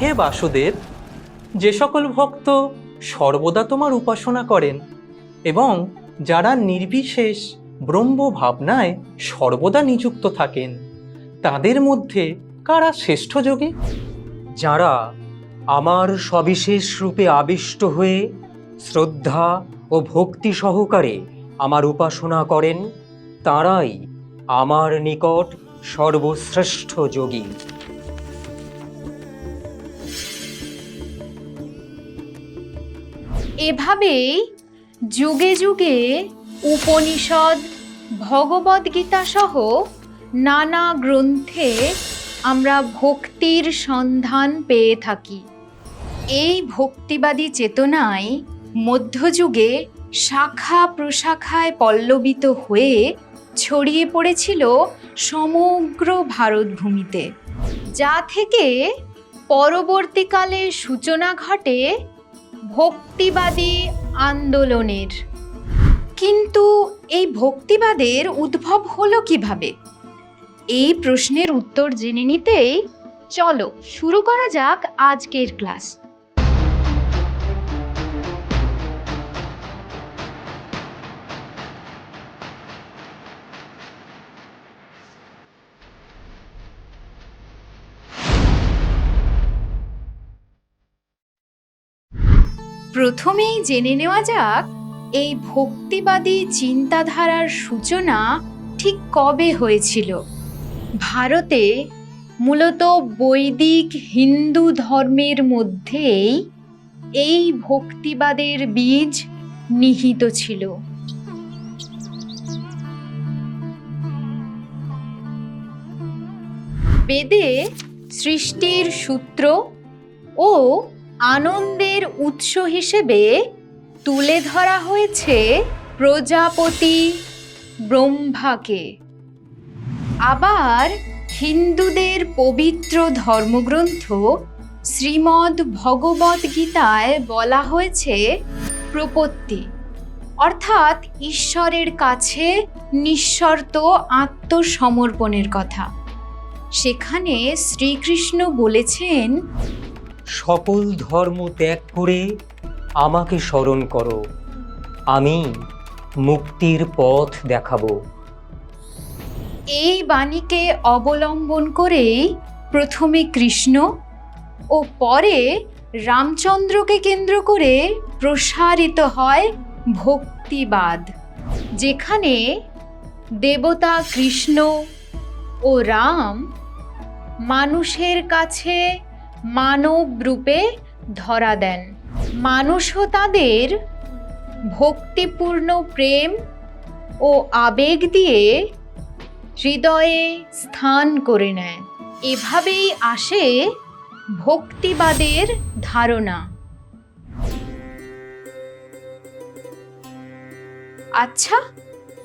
হে বাসুদেব, যে সকল ভক্ত সর্বদা তোমার উপাসনা করেন এবং যারা নির্বিশেষ ব্রহ্ম ভাবনায় সর্বদা নিযুক্ত থাকেন, তাদের মধ্যে কারা শ্রেষ্ঠ যোগী? যারা আমার সবিশেষ রূপে আবিষ্ট হয়ে শ্রদ্ধা ও ভক্তি সহকারে আমার উপাসনা করেন, তারাই আমার নিকট সর্বশ্রেষ্ঠ যোগী। এভাবেই যুগে যুগে উপনিষদ ভগবদ্গীতা সহ নানা গ্রন্থে আমরা ভক্তির সন্ধান পেয়ে থাকি। এই ভক্তিবাদী চেতনায় মধ্যযুগে শাখা প্রশাখায় পল্লবিত হয়ে ছড়িয়ে পড়েছিল সমগ্র ভারতভূমিতে, যা থেকে পরবর্তীকালে সূচনা ঘটে ভক্তিবাদী আন্দোলনের। কিন্তু এই ভক্তিবাদের উদ্ভব হলো কীভাবে? এই প্রশ্নের উত্তর জেনে নিতেই চলো শুরু করা যাক আজকের ক্লাস। প্রথমেই জেনে নেওয়া যাক, এই ভক্তিবাদী চিন্তাধারার সূচনা ঠিক কবে হয়েছিল। ভারতে মূলত বৈদিক হিন্দু ধর্মের মধ্যেই এই ভক্তিবাদের বীজ নিহিত ছিল। বেদে সৃষ্টির সূত্র ও আনন্দের উৎস হিসেবে তুলে ধরা হয়েছে প্রজাপতি ব্রহ্মাকে। আবার হিন্দুদের পবিত্র ধর্মগ্রন্থ শ্রীমদ্ ভগবদ গীতায় বলা হয়েছে প্রপত্তি। অর্থাৎ ঈশ্বরের কাছে নিঃশর্ত আত্মসমর্পণের কথা। সেখানে শ্রীকৃষ্ণ বলেছেন সকল ধর্ম ত্যাগ করে আমাকে স্মরণ করো। আমি মুক্তির পথ দেখাবো। এই বাণীকে অবলম্বন করেই প্রথমে কৃষ্ণ ও পরে রামচন্দ্রকে কেন্দ্র করে প্রসারিত হয় ভক্তিবাদ, যেখানে দেবতা কৃষ্ণ ও রাম মানুষের কাছে মানব রূপে ধরা দেন। মানুষও তাদের ভক্তিপূর্ণ প্রেম ও আবেগ দিয়ে হৃদয়ে স্থান করে নেয়। এভাবেই আসে ভক্তিবাদের ধারণা। আচ্ছা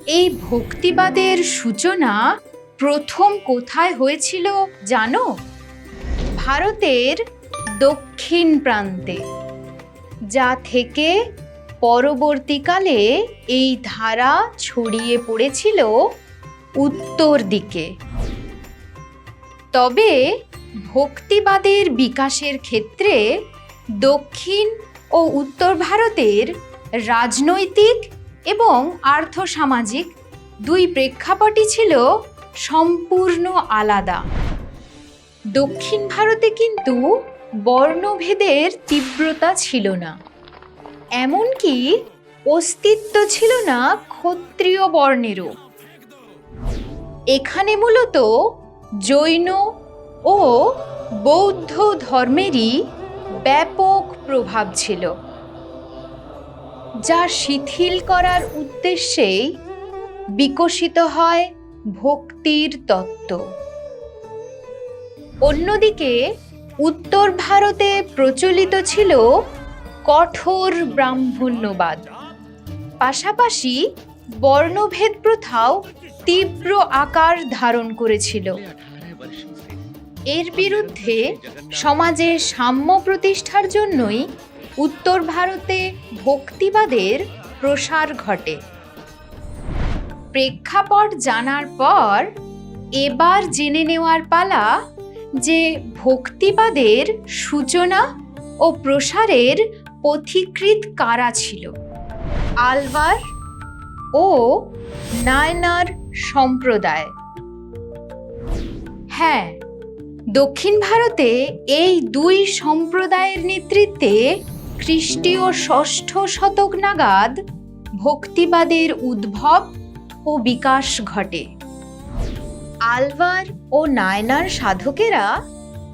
এই ভক্তিবাদের সূচনা প্রথম কোথায় হয়েছিল জানো? ভারতের দক্ষিণ প্রান্তে, যা থেকে পরবর্তীকালে এই ধারা ছড়িয়ে পড়েছিল উত্তর দিকে। তবে ভক্তিবাদের বিকাশের ক্ষেত্রে দক্ষিণ ও উত্তর ভারতের রাজনৈতিক এবং আর্থসামাজিক দুই প্রেক্ষাপটই ছিল সম্পূর্ণ আলাদা। দক্ষিণ ভারতে কিন্তু বর্ণভেদের তীব্রতা ছিল না। এমনকি অস্তিত্ব ছিল না ক্ষত্রিয় বর্ণেরও। এখানে মূলত জৈন ও বৌদ্ধ ধর্মেরই ব্যাপক প্রভাব ছিল। যা শিথিল করার উদ্দেশ্যেই বিকশিত হয় ভক্তির তত্ত্ব। অন্যদিকে, উত্তর ভারতে প্রচলিত ছিল কঠোর ব্রাহ্মণ্যবাদ। পাশাপাশি বর্ণভেদ প্রথাও তীব্র আকার ধারণ করেছিল। এর বিরুদ্ধে সমাজে সাম্য প্রতিষ্ঠার জন্যই উত্তর ভারতে ভক্তিবাদের প্রসার ঘটে। প্রেক্ষাপট জানার পর, এবার জেনে নেওয়ার পালা যে ভক্তিবাদের সূচনা ও প্রসারের পথিকৃত কারা ছিল? আলভার ও নায়নার সম্প্রদায়। হ্যাঁ দক্ষিণ ভারতে এই দুই সম্প্রদায়ের নেতৃত্বে খ্রিস্টীয় ষষ্ঠ শতক নাগাদ ভক্তিবাদের উদ্ভব ও বিকাশ ঘটে। আলভার ও নায়নার সাধকেরা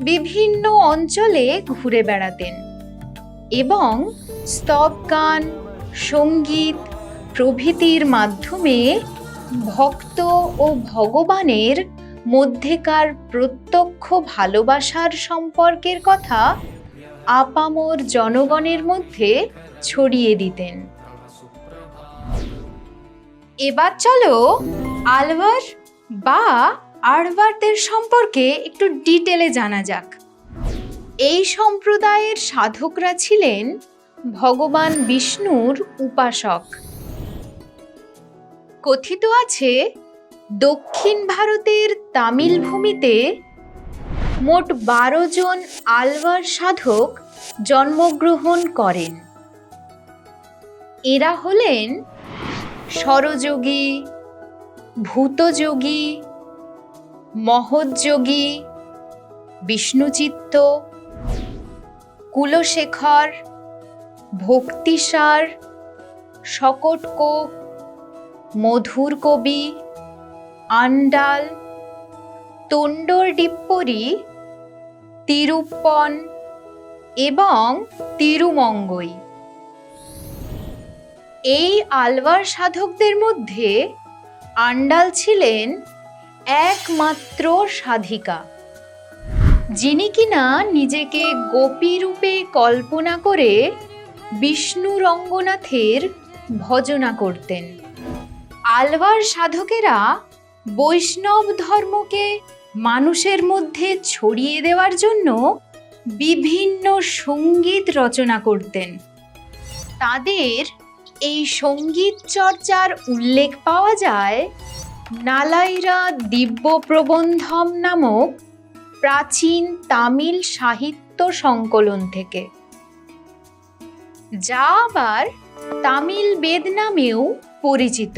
বিভিন্ন অঞ্চলে ঘুরে বেড়াতেন এবং স্তব গান, সংগীত প্রভৃতির মাধ্যমে ভক্ত ও ভগবানের মধ্যেকার প্রত্যক্ষ ভালোবাসার সম্পর্কের কথা আপামর জনগণের মধ্যে ছড়িয়ে দিতেন। এবার চলো আলভার বা আরভারদের সম্পর্কে একটু ডিটেলে জানা যাক। এই সম্প্রদায়ের সাধকরা ছিলেন ভগবান বিষ্ণুর উপাসক। কথিত আছে, দক্ষিণ ভারতের তামিল ভূমিতে মোট বারো জন আলভার সাধক জন্মগ্রহণ করেন। এরা হলেন সরযোগী ভূতযোগী, মহৎযোগী, বিষ্ণুচিত্ত, কুলশেখর, ভক্তিসার, শকটকোপ মধুর কবি আন্ডাল তন্ডর ডিপ্পরি তিরুপ্পন এবং তিরুমঙ্গই। এই আলওয়ার সাধকদের মধ্যে আন্ডাল ছিলেন একমাত্র সাধিকা, যিনি কিনা নিজেকে গোপী রূপে কল্পনা করে বিষ্ণু রঙ্গনাথের ভজনা করতেন। আলভার সাধকেরা বৈষ্ণব ধর্মকে মানুষের মধ্যে ছড়িয়ে দেওয়ার জন্য বিভিন্ন সংগীত রচনা করতেন। তাদের এই সংগীত চর্চার উল্লেখ পাওয়া যায় নালাইরা দিব্য প্রবন্ধম নামক প্রাচীন তামিল সাহিত্য সংকলন থেকে, যা আবার তামিল বেদ নামেও পরিচিত।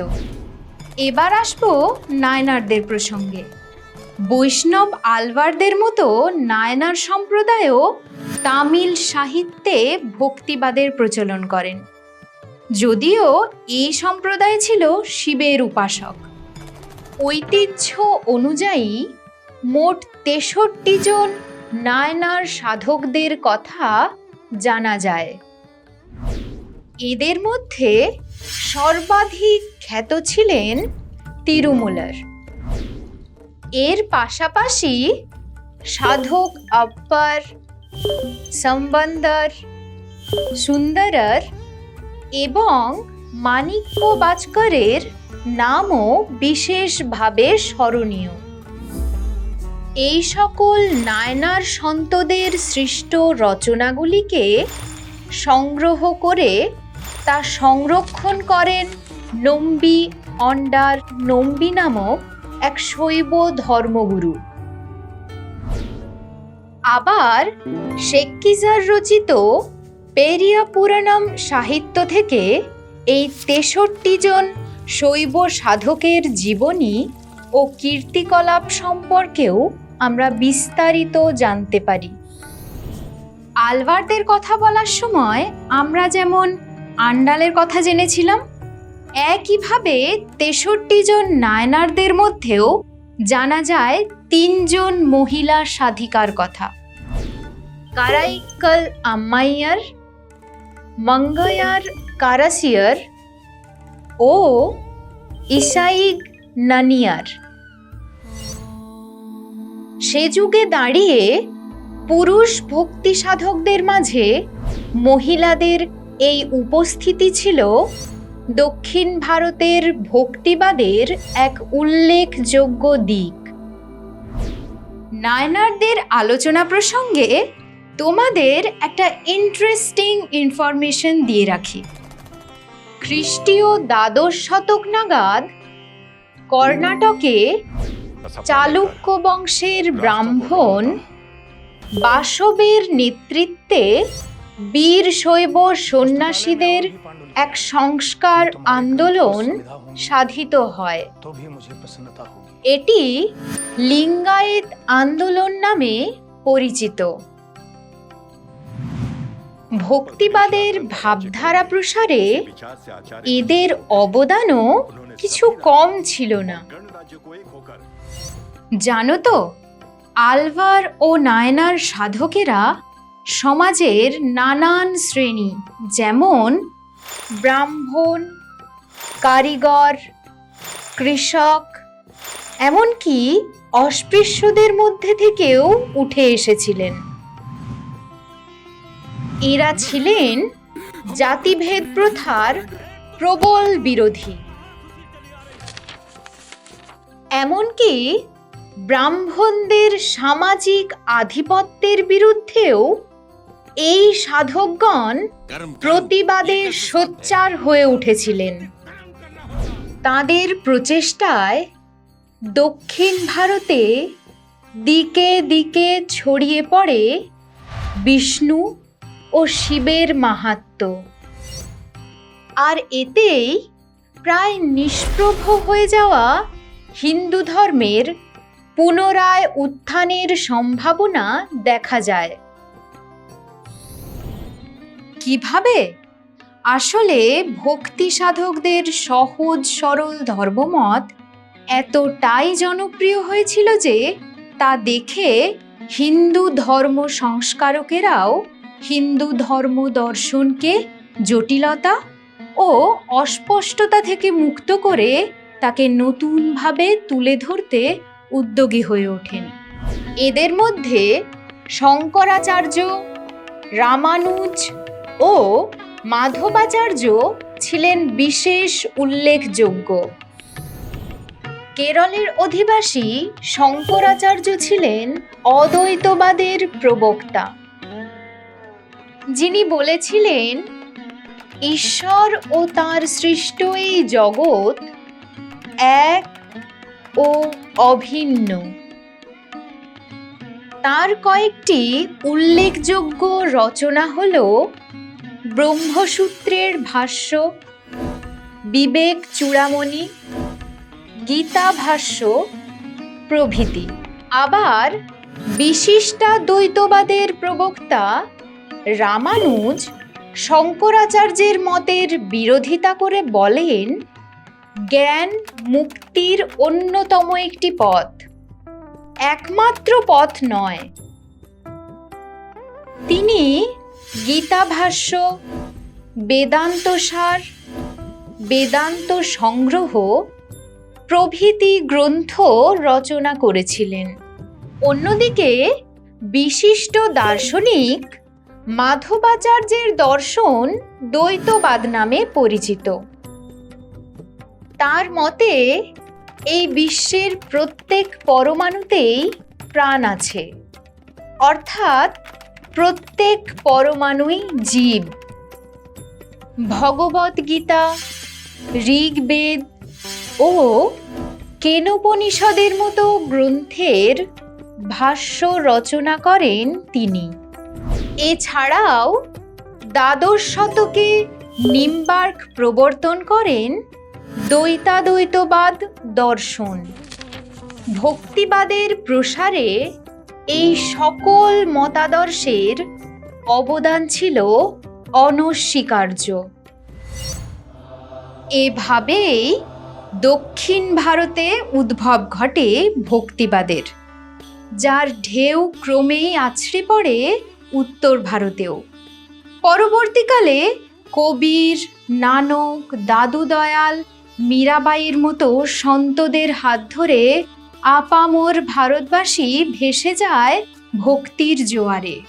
এবার আসব নায়নারদের প্রসঙ্গে। বৈষ্ণব আলভারদের মতো নায়নার সম্প্রদায়ও তামিল সাহিত্যে ভক্তিবাদের প্রচলন করেন। যদিও এই সম্প্রদায় ছিল শিবের উপাসক। ঐতিহ্য অনুযায়ী মোট তেষট্টি জন নায়নার সাধকদের কথা জানা যায়। এদের মধ্যে সর্বাধিক খ্যাত ছিলেন তিরুমুলার। এর পাশাপাশি সাধক আপ্পার সম্বন্দর সুন্দরর এবং মানিক্য বাজকরের নামও বিশেষভাবে স্মরণীয়। এই সকল নায়নার সন্তদের সৃষ্ট রচনাগুলিকে সংগ্রহ করে তা সংরক্ষণ করেন নম্বি অন্ডার নম্বি নামক এক শৈব ধর্মগুরু। আবার শেক্কিজার রচিত পেরিয়া পুরাণম সাহিত্য থেকে এই তেষট্টি জন শৈব সাধকের জীবনী ও কীর্তিকলাপ সম্পর্কেও আমরা বিস্তারিত জানতে পারি। আলভারদের কথা বলার সময় আমরা যেমন আন্ডালের কথা জেনেছিলাম, একইভাবে তেষট্টি জন নায়নারদের মধ্যেও জানা যায় তিনজন মহিলা সাধিকার কথা। কারাইকল আম্মাইয়ার মঙ্গয়ার কারাসিয়ার ও ইসাইগ নানিয়ার সে যুগে দাঁড়িয়ে পুরুষ ভক্তি সাধকদের মাঝে মহিলাদের এই উপস্থিতি ছিল দক্ষিণ ভারতের ভক্তিবাদের এক উল্লেখযোগ্য দিক। নায়নারদের আলোচনা প্রসঙ্গে তোমাদের একটা ইন্টারেস্টিং ইনফরমেশন দিয়ে রাখি। খ্রিস্টীয় দ্বাদশ শতক নাগাদ কর্ণাটকে চালুক্য বংশের ব্রাহ্মণ বাসবের নেতৃত্বে বীর শৈব সন্ন্যাসীদের এক সংস্কার আন্দোলন সাধিত হয়। এটি লিঙ্গায়েত আন্দোলন নামে পরিচিত। ভক্তিবাদের ভাবধারা প্রসারে এদের অবদানও কিছু কম ছিল না। জানো তো, আলভার ও নায়নার সাধকেরা সমাজের নানান শ্রেণি, যেমন ব্রাহ্মণ, কারিগর, কৃষক, এমনকি অস্পৃশ্যদের মধ্যে থেকেও উঠে এসেছিলেন। এরা ছিলেন জাতিভেদ প্রথার প্রবল বিরোধী। এমনকি ব্রাহ্মণদের সামাজিক আধিপত্যের বিরুদ্ধেও এই সাধকগণ প্রতিবাদে সোচ্চার হয়ে উঠেছিলেন। তাদের প্রচেষ্টায় দক্ষিণ ভারতে দিকে দিকে ছড়িয়ে পড়ে বিষ্ণু ও শিবের মাহাত্ম্য আর এতেই প্রায় নিষ্প্রভ হয়ে যাওয়া হিন্দু ধর্মের পুনরায় উত্থানের সম্ভাবনা দেখা যায়। কীভাবে? আসলে ভক্তি সাধকদের সহজ সরল ধর্মমত এতটাই জনপ্রিয় হয়েছিল যে তা দেখে হিন্দু ধর্ম সংস্কারকেরাও হিন্দু ধর্ম দর্শনকে জটিলতা ও অস্পষ্টতা থেকে মুক্ত করে তাকে নতুনভাবে তুলে ধরতে উদ্যোগী হয়ে ওঠেন। এদের মধ্যে শঙ্করাচার্য, রামানুজ ও মাধবাচার্য ছিলেন বিশেষ উল্লেখযোগ্য। কেরলের অধিবাসী শঙ্করাচার্য ছিলেন অদ্বৈতবাদের প্রবক্তা। যিনি বলেছিলেন, ঈশ্বর ও তার সৃষ্ট এই জগৎ এক ও অভিন্ন। তার কয়েকটি উল্লেখযোগ্য রচনা হল ব্রহ্মসূত্রের ভাষ্য, বিবেক চূড়ামণি, গীতা ভাষ্য, প্রভৃতি। আবার বিশিষ্টা দ্বৈতবাদের প্রবক্তা রামানুজ শঙ্করাচার্যের মতের বিরোধিতা করে বলেন, জ্ঞান মুক্তির অন্যতম একটি পথ, একমাত্র পথ নয়। তিনি গীতা ভাষ্য বেদান্ত সার, বেদান্ত সংগ্রহ, প্রভৃতি গ্রন্থ রচনা করেছিলেন। অন্যদিকে বিশিষ্ট দার্শনিক মাধবাচার্যের দর্শন দ্বৈতবাদ নামে পরিচিত। তার মতে, এই বিশ্বের প্রত্যেক পরমাণুতেই প্রাণ আছে। অর্থাৎ, প্রত্যেক পরমাণুই জীব। ভগবত গীতা ঋগ্বেদ ও কেনোপনিষদের মতো গ্রন্থের ভাষ্য রচনা করেন তিনি। এছাড়াও দ্বাদশ শতকে নিমবার্ক প্রবর্তন করেন দ্বৈতাদ্বৈতবাদ দর্শন। ভক্তিবাদের প্রসারে এই সকল মতাদর্শের অবদান ছিল অনস্বীকার্য। এভাবেই দক্ষিণ ভারতে উদ্ভব ঘটে ভক্তিবাদের, যার ঢেউ ক্রমেই আছড়ে পড়ে উত্তর ভারতেও। পরবর্তীকালে কবির, নানক, দাদু দয়াল, মীরাবাইয়ের মতো সন্তদের হাত ধরে আপামোর ভারতবাসী ভেসে যায় ভক্তির জোয়ারে।